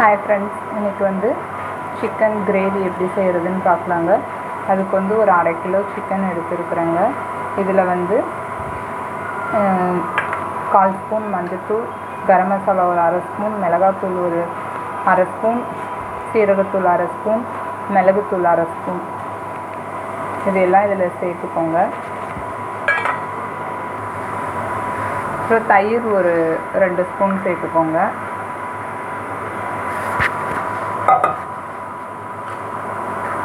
Hi friends இன்றைக்கி வந்து chicken gravy எப்படி செய்கிறதுன்னு பார்க்கலாங்க. அதுக்கு வந்து ஒரு அரை கிலோ சிக்கன் எடுத்துருக்குறேங்க. இதில் வந்து கால் ஸ்பூன் மஞ்சத்தூள் கரம் மசாலா ஒரு அரை ஸ்பூன் மிளகாத்தூள் ஒரு அரை ஸ்பூன் சீரகத்தூள் அரை ஸ்பூன் மிளகுத்தூள் அரை ஸ்பூன். இதெல்லாம் இதில் சேர்த்துக்கோங்க. அப்புறம் தயிர் ஒரு ரெண்டு ஸ்பூன் சேர்த்துக்கோங்க.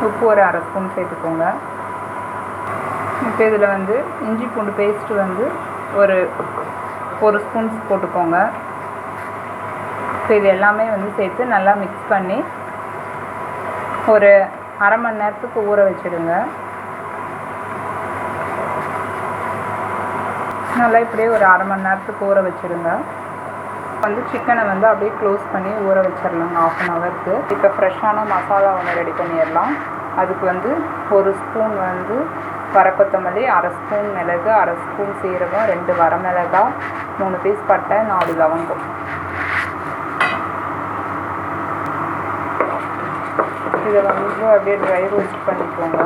உப்பு ஒரு அரை ஸ்பூன் சேர்த்துக்கோங்க. இப்போ இதில் வந்து இஞ்சி பூண்டு பேஸ்ட்டு வந்து ஒரு ஒரு ஸ்பூன்ஸ் போட்டுக்கோங்க. இப்போ இது எல்லாமே வந்து சேர்த்து நல்லா மிக்ஸ் பண்ணி ஒரு அரை மணி நேரத்துக்கு ஊற வச்சுடுங்க. நல்லா இப்படியே ஒரு அரை மணி நேரத்துக்கு ஊற வச்சிடுங்க. வந்து சிக்கனை வந்து அப்படியே க்ளோஸ் பண்ணி ஊற வச்சிடலாங்க ஆஃப் அன் ஹவருக்கு இப்போ ஃப்ரெஷ்ஷான மசாலா ஒன்று ரெடி பண்ணிடலாம். அதுக்கு வந்து ஒரு ஸ்பூன் வந்து வரக்கொத்தமல்லி அரை ஸ்பூன் மிளகு அரை ஸ்பூன் சீரகம் ரெண்டு வரமிளகா மூணு பீஸ் பட்டை நாலு லவங்கம். இதை வந்து அப்படியே ட்ரை ரோஸ்ட் பண்ணிக்கோங்க.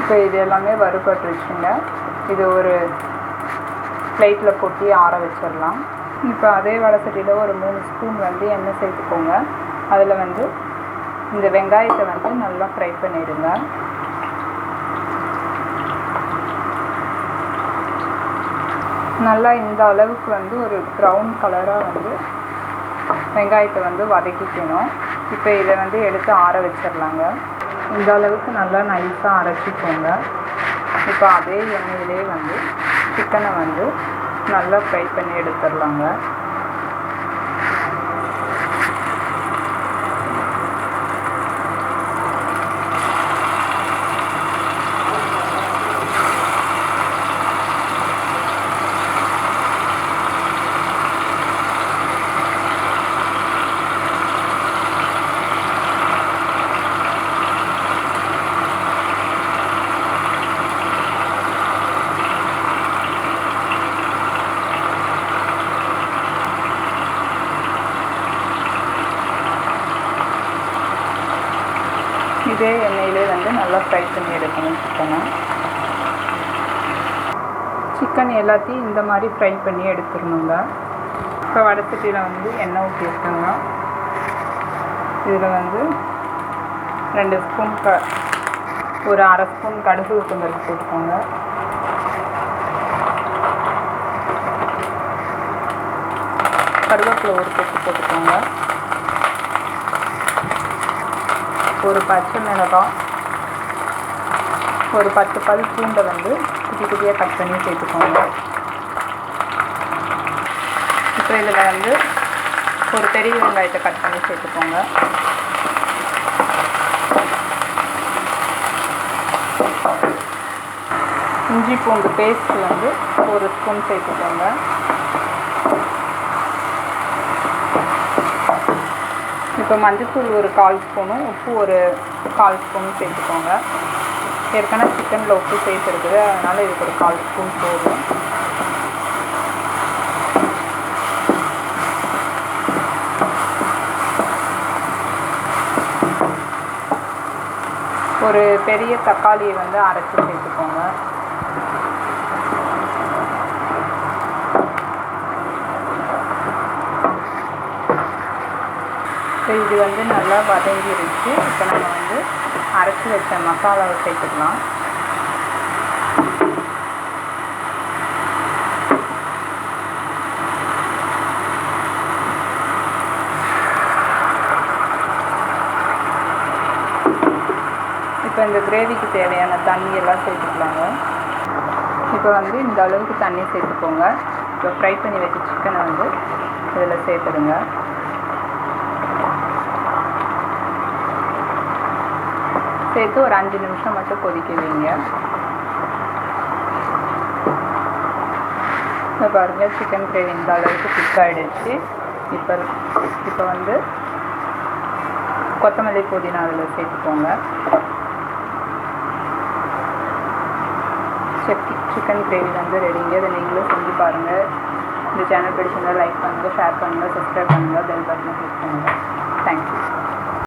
இப்போ இது எல்லாமே வறுபட்டுருச்சுங்க இது ஒரு பிளேட்டில் கொட்டி ஆற வச்சிடலாம். இப்போ அதே வடசட்டியில் ஒரு மூணு ஸ்பூன் வந்து எண்ணெய் சேர்த்துக்கோங்க. அதில் வந்து இந்த வெங்காயத்தை வந்து நல்லா ஃப்ரை பண்ணிடுங்க. நல்லா இந்த அளவுக்கு வந்து ஒரு ப்ரௌன் கலராக வந்து வெங்காயத்தை வந்து வதக்கிக்கணும். இப்போ இதை வந்து எடுத்து ஆற வச்சிடலாங்க. இந்த அளவுக்கு நல்லா நைஸாக அரைச்சிக்கோங்க. இப்போ அதே எண்ணெயிலே வந்து சிக்கனை வந்து நல்லா ஃப்ரை பண்ணி எடுத்துடலாங்க. இதே எண்ணெயிலே வந்து நல்லா ஃப்ரை பண்ணி எடுக்கணும் சிக்கனை. சிக்கன் எல்லாத்தையும் இந்த மாதிரி ஃப்ரை பண்ணி எடுத்துடணுங்க. இப்போ வடசட்டியில் வந்து எண்ணெய் ஊற்றிருக்கோங்க இதில் வந்து ரெண்டு ஸ்பூன் க ஒரு அரை ஸ்பூன் கடுகு உளுத்தம்பருப்பு போட்டுக்கோங்க. கருவேப்பிலை ஒரு கொத்து போட்டுக்கோங்க. ஒரு பச்சை மிளகாய் ஒரு பத்து பல் பூண்டை வந்து குட்டி குட்டியாக கட் பண்ணி சேர்த்துக்கோங்க. இப்போ இதில் வந்து ஒரு பெரிய வெங்காயத்தை கட் பண்ணி சேர்த்துக்கோங்க. இஞ்சி பூண்டு பேஸ்ட் வந்து ஒரு ஸ்பூன் சேர்த்துக்கோங்க. இப்போ மஞ்சத்தூள் ஒரு கால் ஸ்பூனும் உப்பு ஒரு கால் ஸ்பூனும் சேர்த்துக்கோங்க. ஏற்கனவே சிக்கனில் உப்பு சேர்த்துருக்குது அதனால் இதுக்கு ஒரு கால் ஸ்பூன் போதும். ஒரு பெரிய தக்காளியை வந்து அரைச்சி சேர்த்துக்கோங்க. இப்போ இது வந்து நல்லா வதங்கிருச்சு. இப்போ நம்ம வந்து அரைச்சி வச்ச மசாலாவை சேர்த்துக்கலாம் இப்போ இந்த கிரேவிக்கு தேவையான தண்ணி எல்லாம் சேர்த்துக்கலாங்க. இப்போ வந்து இந்த அளவுக்கு தண்ணி சேர்த்துக்கோங்க. இப்போ ஃப்ரை பண்ணி வச்ச சிக்கனை வந்து இதில் சேர்த்துடுங்க. சேர்த்து ஒரு அஞ்சு நிமிஷம் மட்டும் கொதிக்க வைங்க இப்போ பாருங்கள் சிக்கன் கிரேவி இந்த அளவுக்கு திக் ஆகிடுச்சு இப்போ இப்போ வந்து கொத்தமல்லி புதினா அதில் சேர்த்துக்கோங்க. சிக்கி சிக்கன் கிரேவி வந்து ரெடிங்க அதை நீங்களும் செஞ்சு பாருங்கள் இந்த சேனல் பிடிச்சிருந்தா லைக் பண்ணுங்கள் ஷேர் பண்ணுங்கள் சப்ஸ்கிரைப் பண்ணுங்கள் பெல் பட்டனை கிளிக் பண்ணுங்கள் தேங்க்யூ